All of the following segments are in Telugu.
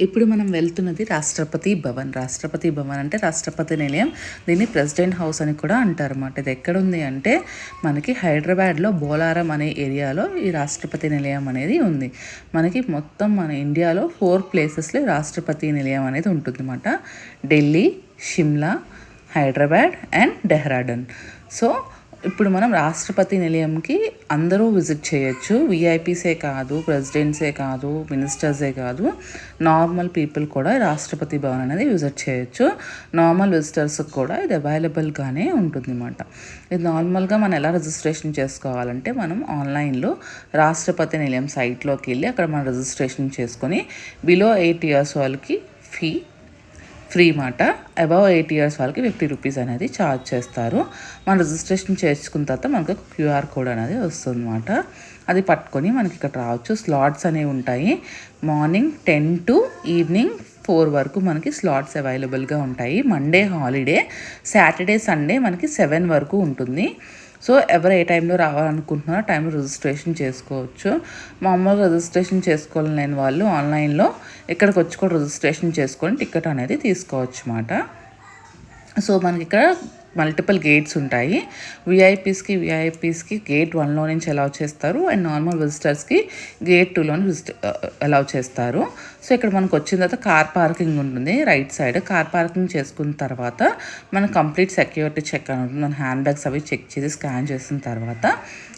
ఇప్పుడు మనం వెళ్తున్నది రాష్ట్రపతి భవన్. రాష్ట్రపతి భవన్ అంటే రాష్ట్రపతి నిలయం. దీన్ని ప్రెసిడెంట్ హౌస్ అని కూడా అంటారు అన్నమాట ఇది ఎక్కడుంది అంటే మనకి హైదరాబాద్లో బోలారం అనే ఏరియాలో ఈ రాష్ట్రపతి నిలయం అనేది ఉంది. మనకి మొత్తం మన ఇండియాలో ఫోర్ ప్లేసెస్లో రాష్ట్రపతి నిలయం అనేది ఉంటుంది అన్నమాట ఢిల్లీ షిమ్లా హైదరాబాద్ అండ్ డెహ్రాడూన్. సో ఇప్పుడు మనం రాష్ట్రపతి నిలయంకి అందరూ విజిట్ చేయొచ్చు. విఐపీసే కాదు ప్రెసిడెంట్సే కాదు మినిస్టర్సే కాదు. నార్మల్ పీపుల్ కూడా రాష్ట్రపతి భవన్ అనేది విజిట్ చేయొచ్చు. నార్మల్ విజిటర్స్కి కూడా ఇది అవైలబుల్గానే ఉంటుంది అన్నమాట ఇది నార్మల్గా మనం ఎలా రిజిస్ట్రేషన్ చేసుకోవాలంటే మనం ఆన్లైన్లో రాష్ట్రపతి నిలయం సైట్లోకి వెళ్ళి అక్కడ మనం రిజిస్ట్రేషన్ చేసుకొని బిలో ఎయిట్ ఇయర్స్ వాళ్ళకి ఫీ ఫ్రీ మాట. అబవ్ ఎయిట్ ఇయర్స్ వాళ్ళకి ఫిఫ్టీ రూపీస్ అనేది ఛార్జ్ చేస్తారు. మనం రిజిస్ట్రేషన్ చేసుకున్న తర్వాత మనకు క్యూఆర్ కోడ్ అనేది వస్తుందన్నమాట. అది పట్టుకొని మనకి ఇక్కడ రావచ్చు. స్లాట్స్ అనేవి ఉంటాయి. Morning ten to evening four వరకు మనకి స్లాట్స్ అవైలబుల్గా ఉంటాయి. మండే హాలిడే సాటర్డే సండే మనకి సెవెన్ వరకు ఉంటుంది. సో ఎవరు ఏ టైంలో రావాలనుకుంటున్నారో టైంలో రిజిస్ట్రేషన్ చేసుకోవచ్చు. మామూలుగా రిజిస్ట్రేషన్ చేసుకోలేని వాళ్ళు ఆన్లైన్లో ఇక్కడికి వచ్చి కూడా రిజిస్ట్రేషన్ చేసుకొని టికెట్ అనేది తీసుకోవచ్చు అన్నమాట. సో మనకి ఇక్కడ మల్టిపుల్ గేట్స్ ఉంటాయి. విఐపీస్కి విఐపీస్కి గేట్ వన్లో నుంచి అలౌ చేస్తారు. అండ్ నార్మల్ విజిటర్స్కి గేట్ టూలో విజిట్ అలౌ చేస్తారు. సో ఇక్కడ మనకు వచ్చిన తర్వాత కార్ పార్కింగ్ ఉంటుంది రైట్ సైడ్. కార్ పార్కింగ్ చేసుకున్న తర్వాత మన కంప్లీట్ సెక్యూరిటీ చెక్ అని ఉంటుంది. మన హ్యాండ్ బ్యాగ్స్ అవి చెక్ చేసి స్కాన్ చేసిన తర్వాత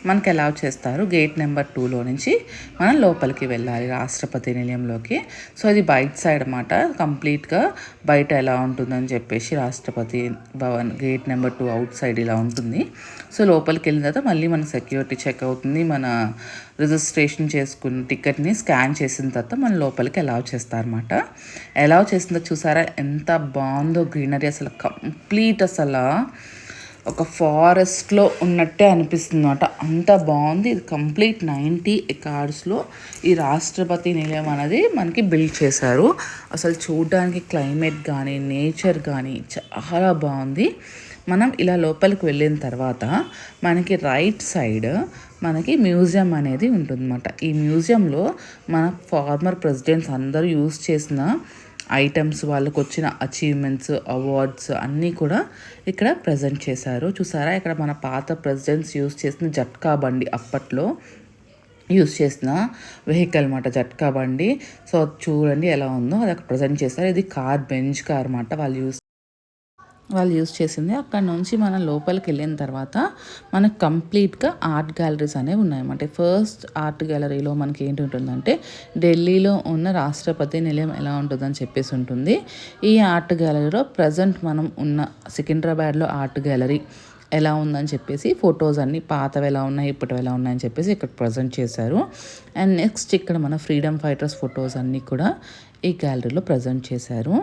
మనకి అలౌ చేస్తారు? గేట్ నెంబర్ టూలో నుంచి మనం లోపలికి వెళ్ళాలి రాష్ట్రపతి నిలయంలోకి. సో అది బయట సైడ్ అనమాట కంప్లీట్గా బయట ఎలా ఉంటుందని చెప్పేసి Rashtrapati Bhavan gate number two outside ఇలా ఉంటుంది. సో లోపలికి వెళ్ళిన తర్వాత మళ్ళీ మన సెక్యూరిటీ చెక్ అవుతుంది. మన రిజిస్ట్రేషన్ చేసుకున్న టికెట్ని స్కాన్ చేసిన తర్వాత మన లోపలికి అలౌ చేస్తారన్నమాట. అలౌ చేసిన చూసారా ఎంత బాగుందో గ్రీనరీ అసలు కంప్లీట్ అసలు. ఒక ఫారెస్ట్లో ఉన్నట్టే అనిపిస్తుంది అనమాట అంత బాగుంది. ఇది కంప్లీట్ నైంటీ ఎకార్డ్స్లో ఈ రాష్ట్రపతి నిలయం అనేది మనకి బిల్డ్ చేశారు. అసలు చూడడానికి క్లైమేట్ కానీ నేచర్ కానీ చాలా బాగుంది. మనం ఇలా లోపలికి వెళ్ళిన తర్వాత మనకి రైట్ సైడ్ మనకి మ్యూజియం అనేది ఉంటుందన్నమాట. ఈ మ్యూజియంలో మన ఫార్మర్ ప్రెసిడెంట్స్ అందరూ యూజ్ చేసిన ఐటమ్స్ వాళ్ళకు వచ్చిన అచీవ్మెంట్స్ అవార్డ్స్ అన్నీ కూడా ఇక్కడ ప్రజెంట్ చేశారు. చూసారా? ఇక్కడ మన పాత ప్రెసిడెంట్స్ యూజ్ చేసిన జట్కా బండి అప్పట్లో యూస్ చేసిన వెహికల్ అనమాట జట్కా బండి. సో చూడండి ఎలా ఉందో అది అక్కడ ప్రజెంట్ చేస్తారు ఇది కార్ బెంచ్ కార్ అనమాట వాళ్ళు యూస్ వాళ్ళు యూజ్ చేసింది. అక్కడ నుంచి మనం లోపలికి వెళ్ళిన తర్వాత మనకు కంప్లీట్గా ఆర్ట్ గ్యాలరీస్ అనేవి ఉన్నాయన్నమాట ఫస్ట్ ఆర్ట్ గ్యాలరీలో మనకి ఏంటి ఉంటుందంటే ఢిల్లీలో ఉన్న రాష్ట్రపతి నిలయం ఎలా ఉంటుందని చెప్పేసి ఉంటుంది. ఈ ఆర్ట్ గ్యాలరీలో ప్రజెంట్ మనం ఉన్న సికింద్రాబాద్లో ఆర్ట్ గ్యాలరీ ఎలా ఉందని చెప్పేసి ఫొటోస్ అన్నీ పాతవి ఎలా ఉన్నాయి ఇప్పటివి ఎలా ఉన్నాయని చెప్పేసి ఇక్కడ ప్రజెంట్ చేశారు. అండ్ నెక్స్ట్ ఇక్కడ మన ఫ్రీడమ్ ఫైటర్స్ ఫొటోస్ అన్నీ కూడా ఈ గ్యాలరీలో ప్రజెంట్ చేశారు.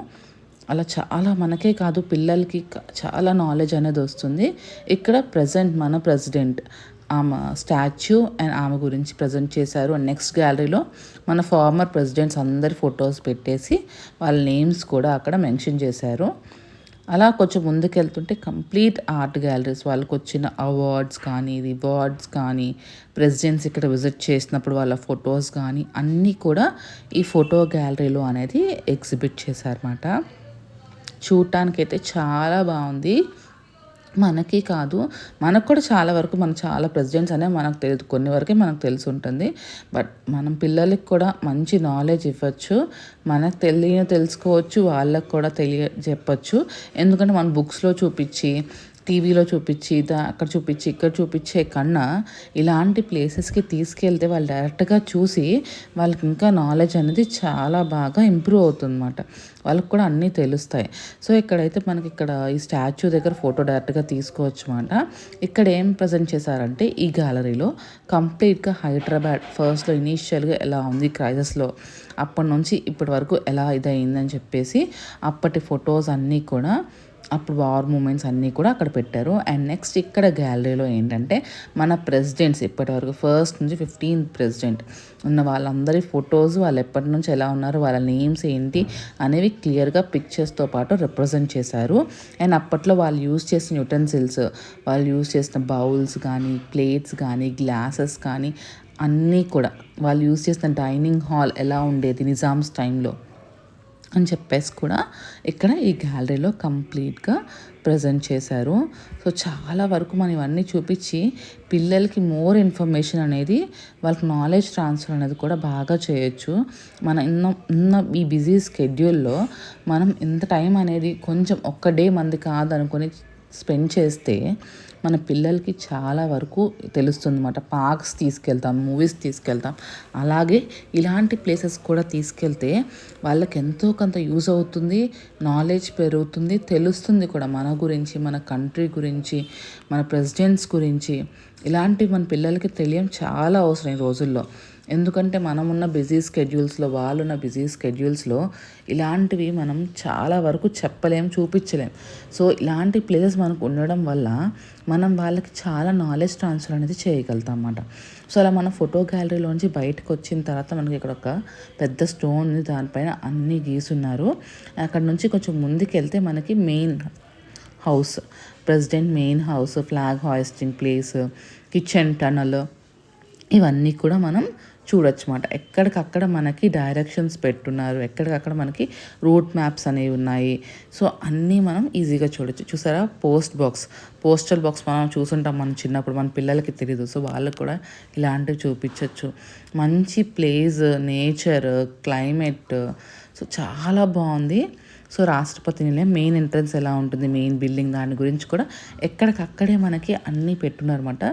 అలా చాలా మనకే కాదు పిల్లలకి చాలా నాలెడ్జ్ అనేది వస్తుంది. ఇక్కడ ప్రజెంట్ మన ప్రెసిడెంట్ ఆమె స్టాచ్యూ అండ్ ఆమె గురించి ప్రజెంట్ చేశారు. అండ్ నెక్స్ట్ గ్యాలరీలో మన ఫార్మర్ ప్రెసిడెంట్స్ అందరి ఫొటోస్ పెట్టేసి వాళ్ళ నేమ్స్ కూడా అక్కడ మెన్షన్ చేశారు. అలా కొంచెం ముందుకెళ్తుంటే కంప్లీట్ ఆర్ట్ గ్యాలరీస్ వాళ్ళకి వచ్చిన అవార్డ్స్ కానీ రివార్డ్స్ కానీ ప్రెసిడెంట్స్ ఇక్కడ విజిట్ చేసినప్పుడు వాళ్ళ ఫొటోస్ కానీ అన్నీ కూడా ఈ ఫోటో గ్యాలరీలో అనేది ఎగ్జిబిట్ చేశారన్నమాట. చూడటానికైతే చాలా బాగుంది. మనకి కాదు. మనకు కూడా చాలా వరకు మన చాలా ప్రెసిడెంట్స్ అనేవి మనకు తెలియదు కొన్ని వరకే మనకు తెలిసి ఉంటుంది. బట్ మనం పిల్లలకి కూడా మంచి నాలెడ్జ్ ఇవ్వచ్చు. మనకు తెలియని తెలుసుకోవచ్చు. వాళ్ళకు కూడా తెలియ చెప్పచ్చు. ఎందుకంటే మన బుక్స్లో చూపించి టీవీలో చూపించి దా అక్కడ చూపించి ఇక్కడ చూపించే కన్నా ఇలాంటి ప్లేసెస్కి తీసుకెళ్తే వాళ్ళు డైరెక్ట్గా చూసి వాళ్ళకి ఇంకా నాలెడ్జ్ అనేది చాలా బాగా ఇంప్రూవ్ అవుతుందన్నమాట. వాళ్ళకి కూడా అన్నీ తెలుస్తాయి. సో ఇక్కడైతే మనకి ఇక్కడ ఈ స్టాచ్యూ దగ్గర ఫోటో డైరెక్ట్గా తీసుకోవచ్చు అనమాట ఇక్కడ ఏం ప్రజెంట్ చేశారంటే ఈ గ్యాలరీలో కంప్లీట్గా హైదరాబాద్ ఫస్ట్లో ఇనీషియల్గా ఎలా ఉంది క్రైజెస్లో అప్పటి నుంచి ఇప్పటి వరకు ఎలా ఇదయిందని చెప్పేసి అప్పటి ఫొటోస్ అన్నీ కూడా అప్పుడు వార్ మూమెంట్స్ అన్నీ కూడా అక్కడ పెట్టారు. అండ్ నెక్స్ట్ ఇక్కడ గ్యాలరీలో ఏంటంటే మన ప్రెసిడెంట్స్ ఇప్పటివరకు ఫస్ట్ నుంచి ఫిఫ్టీన్త్ ప్రెసిడెంట్ ఉన్న వాళ్ళందరి ఫొటోస్ వాళ్ళు ఎప్పటి నుంచి ఎలా ఉన్నారు వాళ్ళ నేమ్స్ ఏంటి అనేవి క్లియర్గా పిక్చర్స్తో పాటు రిప్రజెంట్ చేశారు. అండ్ అప్పట్లో వాళ్ళు యూజ్ చేసిన యుటెన్సిల్స్ వాళ్ళు యూజ్ చేసిన బౌల్స్ కానీ ప్లేట్స్ కానీ గ్లాసెస్ కానీ అన్నీ కూడా వాళ్ళు యూజ్ చేసిన డైనింగ్ హాల్ ఎలా ఉండేది నిజామ్స్ టైంలో అని చెప్పేసి కూడా ఇక్కడ ఈ గ్యాలరీలో కంప్లీట్గా ప్రజెంట్ చేశారు. సో చాలా వరకు మనం ఇవన్నీ చూపించి పిల్లలకి మోర్ ఇన్ఫర్మేషన్ అనేది వాళ్ళకి నాలెడ్జ్ ట్రాన్స్ఫర్ అనేది కూడా బాగా చేయొచ్చు. మన ఇన్న ఉన్న ఈ బిజీ స్కెడ్యూల్లో మనం ఇంత టైం అనేది కొంచెం ఒక్క డే మంది కాదనుకొని స్పెండ్ చేస్తే మన పిల్లలకి చాలా వరకు తెలుస్తుంది అన్నమాట పార్క్స్ తీసుకెళ్తాం మూవీస్ తీసుకెళ్తాం. అలాగే ఇలాంటి ప్లేసెస్ కూడా తీసుకెళ్తే వాళ్ళకి ఎంతో కొంత యూజ్ అవుతుంది నాలెడ్జ్ పెరుగుతుంది తెలుస్తుంది కూడా మన గురించి మన కంట్రీ గురించి మన ప్రెసిడెంట్స్ గురించి. ఇలాంటివి మన పిల్లలకి తెలియడం చాలా అవసరం ఈ రోజుల్లో. ఎందుకంటే మనం ఉన్న బిజీ స్కెడ్యూల్స్లో వాళ్ళున్న బిజీ స్కెడ్యూల్స్లో ఇలాంటివి మనం చాలా వరకు చెప్పలేం చూపించలేం. సో ఇలాంటి ప్లేసెస్ మనకు ఉండడం వల్ల మనం వాళ్ళకి చాలా నాలెడ్జ్ ట్రాన్స్ఫర్ అనేది చేయగలుగుతాం అన్నమాట సో అలా మన ఫోటో గ్యాలరీలోంచి బయటకు వచ్చిన తర్వాత మనకి ఇక్కడ ఒక పెద్ద స్టోన్ దానిపైన అన్నీ గీసున్నారు అక్కడ నుంచి కొంచెం ముందుకు వెళ్తే మనకి main house president main house flag hoisting place kitchen tunnel ఇవన్నీ కూడా మనం చూడొచ్చు అనమాట ఎక్కడికక్కడ మనకి డైరెక్షన్స్ పెట్టున్నారు. ఎక్కడికక్కడ మనకి రూట్ మ్యాప్స్ అనేవి ఉన్నాయి. సో అన్నీ మనం ఈజీగా చూడొచ్చు. చూసారా? పోస్ట్ బాక్స్ పోస్టల్ బాక్స్ మనం చూసుంటాం మనం చిన్నప్పుడు. మన పిల్లలకి తెలియదు సో వాళ్ళకి కూడా ఇలాంటివి చూపించవచ్చు మంచి ప్లేస్ నేచర్ క్లైమేట్ సో చాలా బాగుంది. సో రాష్ట్రపతి నిలయం మెయిన్ ఎంట్రన్స్ ఎలా ఉంటుంది మెయిన్ బిల్డింగ్ దాని గురించి కూడా ఎక్కడికక్కడే మనకి అన్నీ పెట్టున్నారన్నమాట.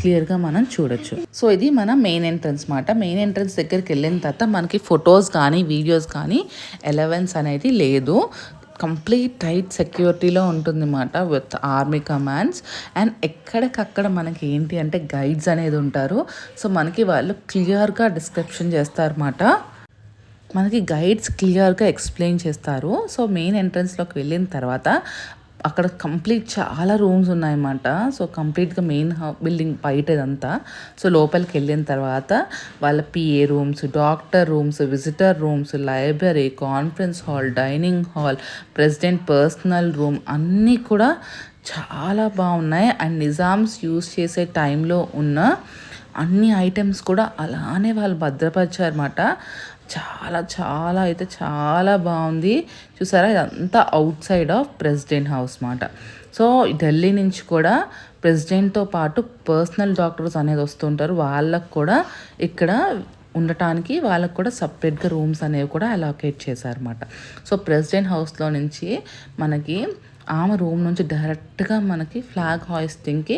క్లియర్గా మనం చూడొచ్చు. సో ఇది మన మెయిన్ ఎంట్రన్స్ మాట. మెయిన్ ఎంట్రన్స్ దగ్గరికి వెళ్ళిన తర్వాత మనకి ఫొటోస్ కానీ వీడియోస్ కానీ ఎలవెన్స్ అనేది లేదు. కంప్లీట్ టైట్ సెక్యూరిటీలో ఉంటుందన్నమాట విత్ ఆర్మీ కమాండ్స్ అండ్ ఎక్కడికక్కడ మనకి ఏంటి అంటే గైడ్స్ అనేది ఉంటారు. సో మనకి వాళ్ళు క్లియర్గా డిస్క్రిప్షన్ చేస్తారన్నమాట. మనకి గైడ్స్ క్లియర్గా ఎక్స్ప్లెయిన్ చేస్తారు. సో మెయిన్ ఎంట్రన్స్లోకి వెళ్ళిన తర్వాత అక్కడ కంప్లీట్ చాలా రూమ్స్ ఉన్నాయన్నమాట. సో కంప్లీట్గా మెయిన్ బిల్డింగ్ బయట ఇదంతా. సో లోపలికి వెళ్ళిన తర్వాత వాళ్ళ PA rooms doctor rooms visitor rooms library conference hall dining hall president personal room అన్నీ కూడా చాలా బాగున్నాయి. అండ్ నిజామ్స్ యూస్ చేసే టైంలో ఉన్న అన్ని ఐటమ్స్ కూడా అలానే వాళ్ళు భద్రపరిచారన్నమాట. చాలా చాలా అయితే చాలా బాగుంది. చూసారా? ఇదంతా outside of president house మాట. సో ఢిల్లీ నుంచి కూడా ప్రెసిడెంట్తో పాటు పర్సనల్ డాక్టర్స్ అనేది వస్తుంటారు. వాళ్ళకు కూడా ఇక్కడ ఉండటానికి వాళ్ళకు కూడా సపరేట్గా రూమ్స్ అనేవి కూడా అలోకేట్ చేశారన్నమాట. సో ప్రెసిడెంట్ హౌస్లో నుంచి మనకి ఆమె రూమ్ నుంచి డైరెక్ట్గా మనకి ఫ్లాగ్ హాయిస్టింగ్కి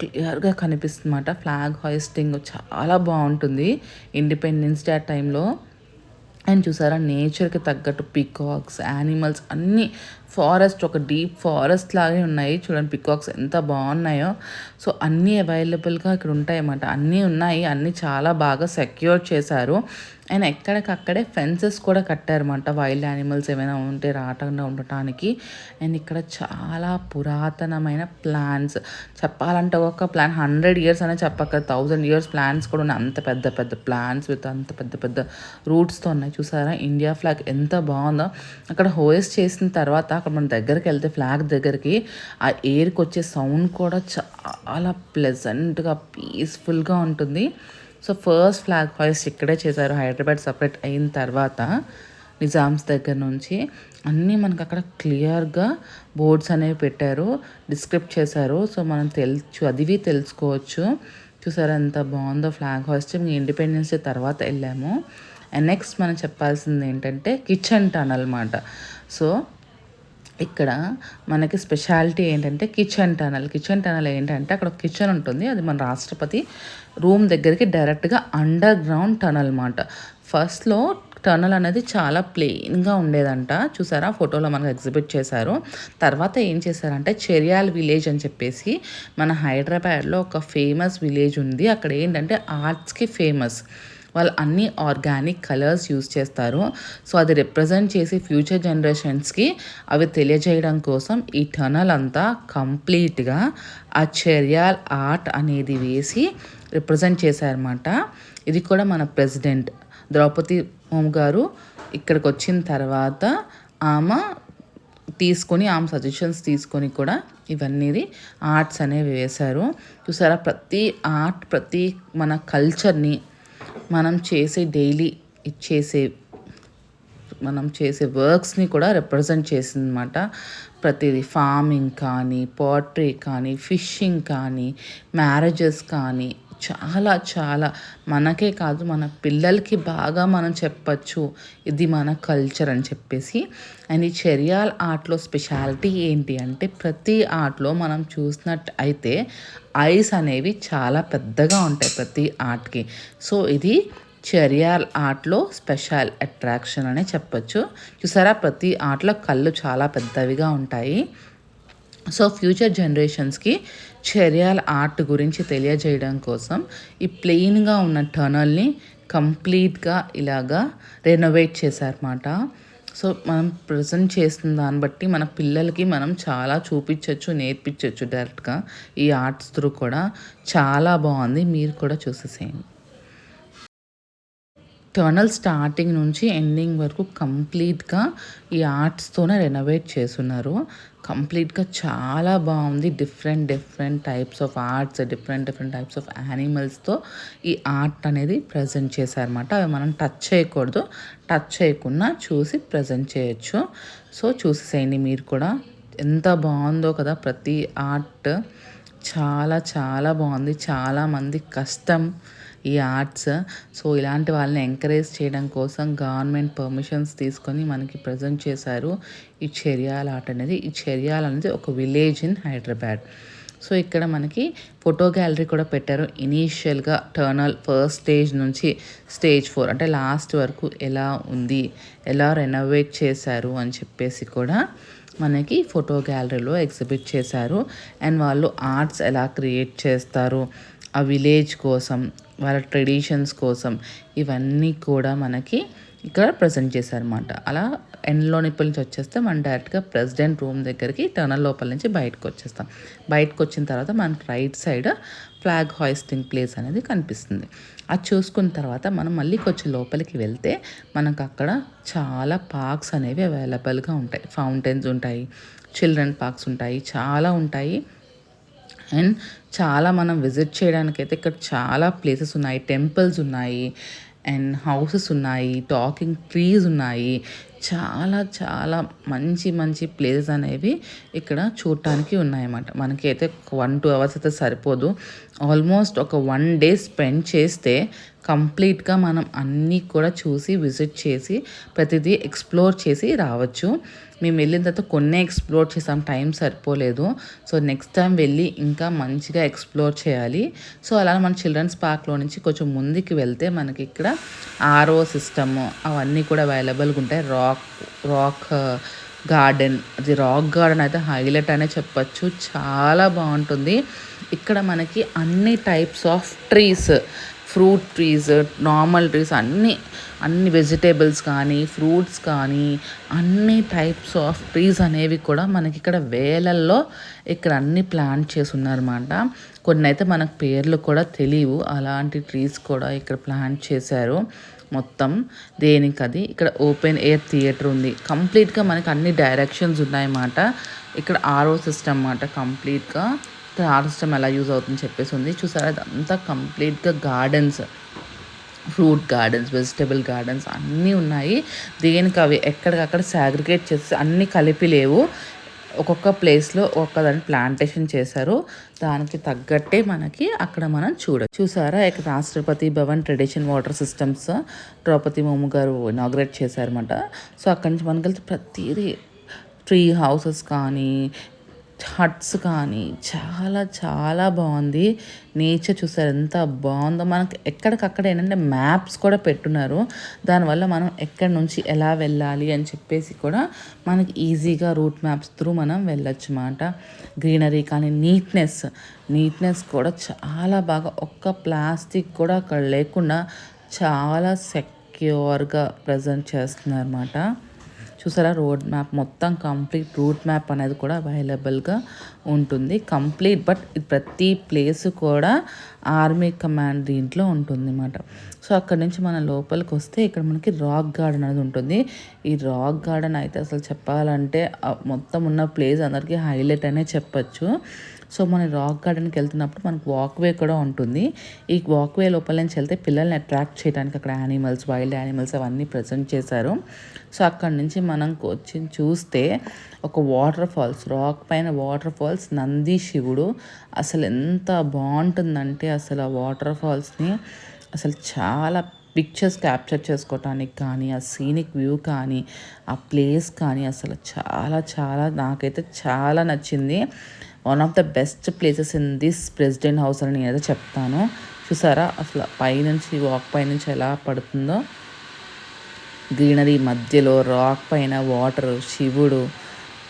క్లియర్గా కనిపిస్తుంది అన్నమాట ఫ్లాగ్ హాయిస్టింగ్ చాలా బాగుంటుంది. ఇండిపెండెన్స్ డే టైంలో అండ్ చూసారా నేచర్కి తగ్గట్టు పికాక్స్ యానిమల్స్ అన్నీ ఫారెస్ట్ ఒక డీప్ ఫారెస్ట్ లాగే ఉన్నాయి. చూడండి పికాక్స్ ఎంత బాగున్నాయో. సో అన్నీ అవైలబుల్గా ఇక్కడ ఉంటాయన్నమాట. అన్నీ ఉన్నాయి అన్నీ చాలా బాగా సెక్యూర్ చేశారు. అండ్ ఎక్కడికక్కడే ఫెన్సెస్ కూడా కట్టారన్నమాట. వైల్డ్ యానిమల్స్ ఏమైనా ఉంటే రాకుండా ఉండటానికి. అండ్ ఇక్కడ చాలా పురాతనమైన ప్లాన్స్ చెప్పాలంటే ఒక ప్లాన్ హండ్రెడ్ ఇయర్స్ అనే చెప్పక థౌజండ్ ఇయర్స్ ప్లాన్స్ కూడా ఉన్నాయి. అంత పెద్ద పెద్ద ప్లాన్స్ విత్ అంత పెద్ద పెద్ద రూట్స్తో ఉన్నాయి. చూసారా? ఇండియా ఫ్లాగ్ ఎంత బాగుందో. అక్కడ హోయస్ చేసిన తర్వాత అక్కడ మన దగ్గరికి వెళ్తే ఫ్లాగ్ దగ్గరికి ఆ ఎయిర్కి వచ్చే సౌండ్ కూడా చాలా ప్లెజెంట్గా పీస్ఫుల్గా ఉంటుంది. సో ఫస్ట్ ఫ్లాగ్ హాయిస్ట్ ఇక్కడే చేశారు. హైదరాబాద్ సపరేట్ అయిన తర్వాత నిజామ్స్ దగ్గర నుంచి అన్నీ మనకు అక్కడ క్లియర్గా బోర్డ్స్ అనేవి పెట్టారు. డిస్క్రిప్ట్ చేశారు. సో మనం తెలుసు అదివి తెలుసుకోవచ్చు. చూసారు ఎంత బాగుందో ఫ్లాగ్ హాయిస్ట్ ఇండిపెండెన్స్ డే తర్వాత వెళ్ళాము. అండ్ నెక్స్ట్ మనం చెప్పాల్సింది ఏంటంటే కిచెన్ టన్ అనమాట సో ఇక్కడ మనకి స్పెషాలిటీ ఏంటంటే కిచెన్ టనల్. కిచెన్ టనల్ ఏంటంటే అక్కడ కిచెన్ ఉంటుంది. అది మన రాష్ట్రపతి రూమ్ దగ్గరికి డైరెక్ట్గా అండర్ గ్రౌండ్ టనల్ అనమాట ఫస్ట్లో టనల్ అనేది చాలా ప్లెయిన్గా ఉండేదంట. చూసారా? ఫోటోలో మనకు ఎగ్జిబిట్ చేశారు. తర్వాత ఏం చేశారంటే చెరియాల్ విలేజ్ అని చెప్పేసి మన హైదరాబాద్లో ఒక ఫేమస్ విలేజ్ ఉంది. అక్కడ ఏంటంటే ఆర్ట్స్కి ఫేమస్. వాళ్ళు అన్ని ఆర్గానిక్ కలర్స్ యూస్ చేస్తారు. సో అది రిప్రజెంట్ చేసి ఫ్యూచర్ జనరేషన్స్కి అవి తెలియజేయడం కోసం ఈ టనల్ అంతా కంప్లీట్గా ఆ చర్యాల్ ఆర్ట్ అనేది వేసి రిప్రజెంట్ చేశారన్నమాట. ఇది కూడా మన ప్రెసిడెంట్ ద్రౌపది హోమ్ గారు ఇక్కడికి వచ్చిన తర్వాత ఆమె తీసుకొని ఆమె సజెషన్స్ తీసుకొని కూడా ఇవన్నీ ఆర్ట్స్ అనేవి వేశారు. చూసారా? ప్రతి ఆర్ట్ ప్రతి మన కల్చర్ని మనం చేసే డైలీ ఇచ్చేసే మనం చేసే వర్క్స్ని కూడా రిప్రజెంట్ చేసిందనమాట ప్రతిదీ ఫార్మింగ్ కానీ పోట్రీ కానీ ఫిషింగ్ కానీ మ్యారేజెస్ కానీ చాలా చాలా. మనకే కాదు మన పిల్లలకి బాగా మనం చెప్పచ్చు. ఇది మన కల్చర్ అని చెప్పేసి. అండ్ ఈ చెరియాల్ ఆర్ట్లో స్పెషాలిటీ ఏంటి అంటే ప్రతి ఆర్ట్లో మనం చూసినట్టు అయితే ఐస్ అనేవి చాలా పెద్దగా ఉంటాయి ప్రతి ఆర్ట్కి. సో ఇది చెరియాల్ ఆర్ట్లో స్పెషల్ అట్రాక్షన్ అనే చెప్పచ్చు. చూసారా? ప్రతి ఆర్ట్లో కళ్ళు చాలా పెద్దవిగా ఉంటాయి. సో ఫ్యూచర్ జనరేషన్స్కి చర్యాల ఆర్ట్ గురించి తెలియజేయడం కోసం ఈ ప్లెయిన్గా ఉన్న టనల్ని కంప్లీట్గా ఇలాగా రెనోవేట్ చేశారన్నమాట. సో మనం ప్రజెంట్ చేస్తున్న దాన్ని బట్టి మన పిల్లలకి మనం చాలా చూపించవచ్చు నేర్పించవచ్చు డైరెక్ట్గా ఈ ఆర్ట్స్ త్రూ కూడా. చాలా బాగుంది. మీరు కూడా చూసేసేయండి. టర్నల్ స్టార్టింగ్ నుంచి ఎండింగ్ వరకు కంప్లీట్గా ఈ ఆర్ట్స్తోనే రెనోవేట్ చేస్తున్నారు. కంప్లీట్గా చాలా బాగుంది. Different different types of arts different different types of యానిమల్స్తో ఈ ఆర్ట్ అనేది ప్రజెంట్ చేశారనమాట అవి మనం టచ్ చేయకూడదు. టచ్ చేయకుండా చూసి ప్రజెంట్ చేయొచ్చు. సో చూసేసేయండి మీరు కూడా. ఎంత బాగుందో కదా ప్రతి ఆర్ట్ చాలా చాలా బాగుంది. చాలామంది కష్టం ఈ ఆర్ట్స్ సో ఇలాంటి వాళ్ళని ఎంకరేజ్ చేయడం కోసం గవర్నమెంట్ పర్మిషన్స్ తీసుకొని మనకి ప్రజెంట్ చేశారు ఈ చెరియాల ఆర్ట్ అనేది. ఈ చెరియాల అనేది ఒక విలేజ్ ఇన్ హైదరాబాద్ సో ఇక్కడ మనకి ఫోటో గ్యాలరీ కూడా పెట్టారు. ఇనీషియల్గా టర్నల్ ఫస్ట్ స్టేజ్ నుంచి స్టేజ్ ఫోర్ అంటే లాస్ట్ వరకు ఎలా ఉంది ఎలా రెనోవేట్ చేశారు అని చెప్పేసి కూడా మనకి ఫోటో గ్యాలరీలో ఎగ్జిబిట్ చేశారు. అండ్ వాళ్ళు ఆర్ట్స్ ఎలా క్రియేట్ చేస్తారు ఆ విలేజ్ కోసం వాళ్ళ ట్రెడిషన్స్ కోసం ఇవన్నీ కూడా మనకి ఇక్కడ ప్రజెంట్ చేశారనమాట అలా ఎండ్లో నిప్పుల నుంచి వచ్చేస్తే మనం డైరెక్ట్గా ప్రెసిడెంట్ రూమ్ దగ్గరికి టనల్ లోపల నుంచి బయటకు వచ్చేస్తాం. బయటకు వచ్చిన తర్వాత మనకి right side flag hoisting place అనేది కనిపిస్తుంది. అది చూసుకున్న తర్వాత మనం మళ్ళీ కొంచెం లోపలికి వెళ్తే మనకు అక్కడ చాలా పార్క్స్ అనేవి అవైలబుల్గా ఉంటాయి. ఫౌంటైన్స్ ఉంటాయి చిల్డ్రన్ పార్క్స్ ఉంటాయి చాలా ఉంటాయి. అండ్ చాలా మనం విజిట్ చేయడానికైతే ఇక్కడ చాలా ప్లేసెస్ ఉన్నాయి టెంపుల్స్ ఉన్నాయి అండ్ హౌసెస్ ఉన్నాయి టాకింగ్ ట్రీస్ ఉన్నాయి. చాలా చాలా మంచి మంచి ప్లేసెస్ అనేవి ఇక్కడ చూడటానికి ఉన్నాయన్నమాట. మనకైతే వన్ టూ అవర్స్ అయితే సరిపోదు. ఆల్మోస్ట్ ఒక వన్ డే స్పెండ్ చేస్తే కంప్లీట్గా మనం అన్నీ కూడా చూసి విజిట్ చేసి ప్రతిదీ ఎక్స్ప్లోర్ చేసి రావచ్చు. మేము వెళ్ళిన తర్వాత కొన్ని ఎక్స్ప్లోర్ చేసాం. టైం సరిపోలేదు. సో నెక్స్ట్ టైం వెళ్ళి ఇంకా మంచిగా ఎక్స్ప్లోర్ చేయాలి. సో అలా మన చిల్డ్రన్స్ పార్క్లో నుంచి కొంచెం ముందుకు వెళ్తే మనకి ఇక్కడ ఆర్ఓ సిస్టమ్ అవన్నీ కూడా అవైలబుల్గా ఉంటాయి. రా రాక్ రాక్ గార్డెన్ అది రాక్ గార్డెన్ అయితే హైలైట్ అనే చెప్పచ్చు. చాలా బాగుంటుంది. ఇక్కడ మనకి అన్ని types of trees fruit trees normal trees అన్నీ అన్ని వెజిటేబుల్స్ కానీ ఫ్రూట్స్ కానీ అన్ని టైప్స్ ఆఫ్ ట్రీస్ అనేవి కూడా మనకి ఇక్కడ వేలల్లో ఇక్కడ అన్ని ప్లాంట్ చేసి ఉన్నారన్నమాట కొన్ని అయితే మనకు పేర్లు కూడా తెలియవు. అలాంటి ట్రీస్ కూడా ఇక్కడ ప్లాంట్ చేశారు. మొత్తం దేనికి అది ఇక్కడ ఓపెన్ ఎయిర్ థియేటర్ ఉంది. కంప్లీట్గా మనకి అన్ని డైరెక్షన్స్ ఉన్నాయన్నమాట. ఇక్కడ ఆర్ఓ సిస్టమ్ అన్నమాట కంప్లీట్గా. ఇక్కడ ఆరో సిస్టమ్ ఎలా యూజ్ అవుతుందని చెప్పేసి ఉంది. చూసారా? అదంతా కంప్లీట్గా gardens. Fruit gardens vegetable gardens అన్నీ ఉన్నాయి. దేనికి అవి ఎక్కడికక్కడ సాగ్రిగేట్ చేసి అన్నీ కలిపి లేవు. ఒక్కొక్క ప్లేస్లో ఒక్కదాన్ని ప్లాంటేషన్ చేశారు. దానికి తగ్గట్టే మనకి అక్కడ మనం చూడ చూసారా? ఇక్కడ Rashtrapati Bhavan tradition water systems Droupadi మోము గారు ఇనాగ్రేట్ చేశారన్నమాట. సో అక్కడి నుంచి మనకి వెళ్తే ప్రతిదీ ట్రీ హౌసెస్ కానీ హట్స్ కానీ చాలా చాలా బాగుంది. నేచర్ చూసారు ఎంత బాగుందో. మనకి ఎక్కడికక్కడ ఏంటంటే మ్యాప్స్ కూడా పెట్టున్నారు. దానివల్ల మనం ఎక్కడి నుంచి ఎలా వెళ్ళాలి అని చెప్పేసి కూడా మనకి ఈజీగా రూట్ మ్యాప్స్ త్రూ మనం వెళ్ళొచ్చు అన్నమాట గ్రీనరీ కానీ నీట్నెస్ నీట్నెస్ కూడా చాలా బాగా ఒక్క ప్లాస్టిక్ కూడా అక్కడ లేకుండా చాలా సెక్యూర్గా ప్రజెంట్ చేస్తున్నారు అన్నమాట చూసారా? రోడ్ మ్యాప్ మొత్తం కంప్లీట్ రూట్ మ్యాప్ అనేది కూడా అవైలబుల్గా ఉంటుంది. కంప్లీట్ బట్ ఇది ప్రతి ప్లేస్ కూడా ఆర్మీ కమాండ్ దీంట్లో ఉంటుంది అన్నమాట సో అక్కడ నుంచి మన లోపలికి వస్తే ఇక్కడ మనకి రాక్ గార్డెన్ అనేది ఉంటుంది. ఈ రాక్ గార్డెన్ అయితే అసలు చెప్పాలంటే మొత్తం ఉన్న ప్లేస్ అందరికీ హైలైట్ అనే చెప్పచ్చు. సో మన రాక్ గార్డెన్కి వెళ్తున్నప్పుడు మనకు వాక్వే కూడా ఉంటుంది. ఈ వాక్వే లోపల నుంచి వెళ్తే పిల్లల్ని అట్రాక్ట్ చేయడానికి అక్కడ యానిమల్స్ వైల్డ్ యానిమల్స్ అవన్నీ ప్రజెంట్ చేశారు. సో అక్కడ నుంచి మనం వచ్చి చూస్తే ఒక వాటర్ ఫాల్స్ రాక్ పైన వాటర్ ఫాల్స్ నంది శివుడు అసలు ఎంత బాగుంటుందంటే అసలు ఆ వాటర్ ఫాల్స్ని అసలు చాలా పిక్చర్స్ క్యాప్చర్ చేసుకోవటానికి కానీ ఆ సీనిక్ వ్యూ కానీ ఆ ప్లేస్ కానీ అసలు చాలా చాలా నాకైతే చాలా నచ్చింది. One of the best places in this president house అని నేనైతే చెప్తాను. చూసారా? అసలు పైనుంచి వాక్ పైనుంచి ఎలా పడుతుందో? గ్రీనరీ మధ్యలో రాక్ పైన వాటర్ శివుడు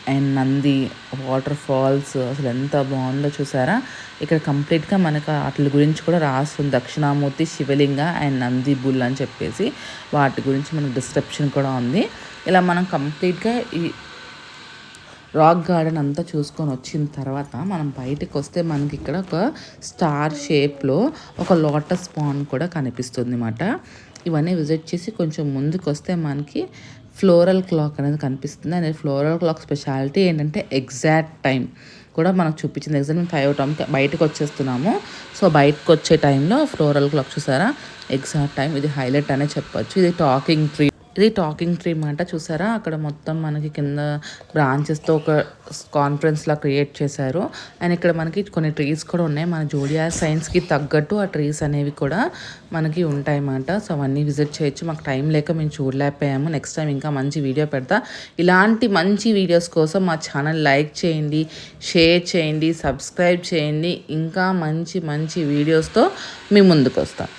అండ్ నంది వాటర్ ఫాల్స్ అసలు ఎంత బాగుందో చూసారా? ఇక్కడ కంప్లీట్గా మనకు వాటి గురించి కూడా రాస్తుంది. దక్షిణామూర్తి శివలింగ అండ్ నంది బుల్ అని చెప్పేసి వాటి గురించి మనకు డిస్క్రిప్షన్ కూడా ఉంది. ఇలా మనం కంప్లీట్గా ఈ రాక్ గార్డెన్ అంతా చూసుకొని వచ్చిన తర్వాత మనం బయటకు వస్తే మనకి ఇక్కడ ఒక స్టార్ షేప్లో ఒక లోటస్ పాండ్ కూడా కనిపిస్తుంది అన్నమాట ఇవన్నీ విజిట్ చేసి కొంచెం ముందుకు వస్తే మనకి ఫ్లోరల్ క్లాక్ అనేది కనిపిస్తుంది. అనేది ఫ్లోరల్ క్లాక్ స్పెషాలిటీ ఏంటంటే ఎగ్జాక్ట్ టైం కూడా మనకు చూపించింది. ఎగ్జాక్ట్ మేము ఫైవ్ టైంకి బయటకు వచ్చేస్తున్నాము. సో బయటకు వచ్చే టైంలో ఫ్లోరల్ క్లాక్ చూసారా? ఎగ్జాక్ట్ టైం ఇది హైలైట్ అనే చెప్పొచ్చు. ఇది టాకింగ్ ట్రీ ఇది టాకింగ్ ట్రీ మాట చూసారా? అక్కడ మొత్తం మనకి కింద బ్రాంచెస్తో ఒక కాన్ఫరెన్స్ లా క్రియేట్ చేశారు. అండ్ ఇక్కడ మనకి కొన్ని ట్రీస్ కూడా ఉన్నాయి. మన జోడియా సైన్స్కి తగ్గట్టు ఆ ట్రీస్ అనేవి కూడా మనకి ఉంటాయి అన్నమాట సో అవన్నీ విజిట్ చేయొచ్చు. మాకు టైం లేక మేము చూడలేకపోయాము. నెక్స్ట్ టైం ఇంకా మంచి వీడియో పెడతా. ఇలాంటి మంచి వీడియోస్ కోసం మా ఛానల్ లైక్ చేయండి షేర్ చేయండి సబ్స్క్రైబ్ చేయండి. ఇంకా మంచి మంచి వీడియోస్తో మీ ముందుకు వస్తాం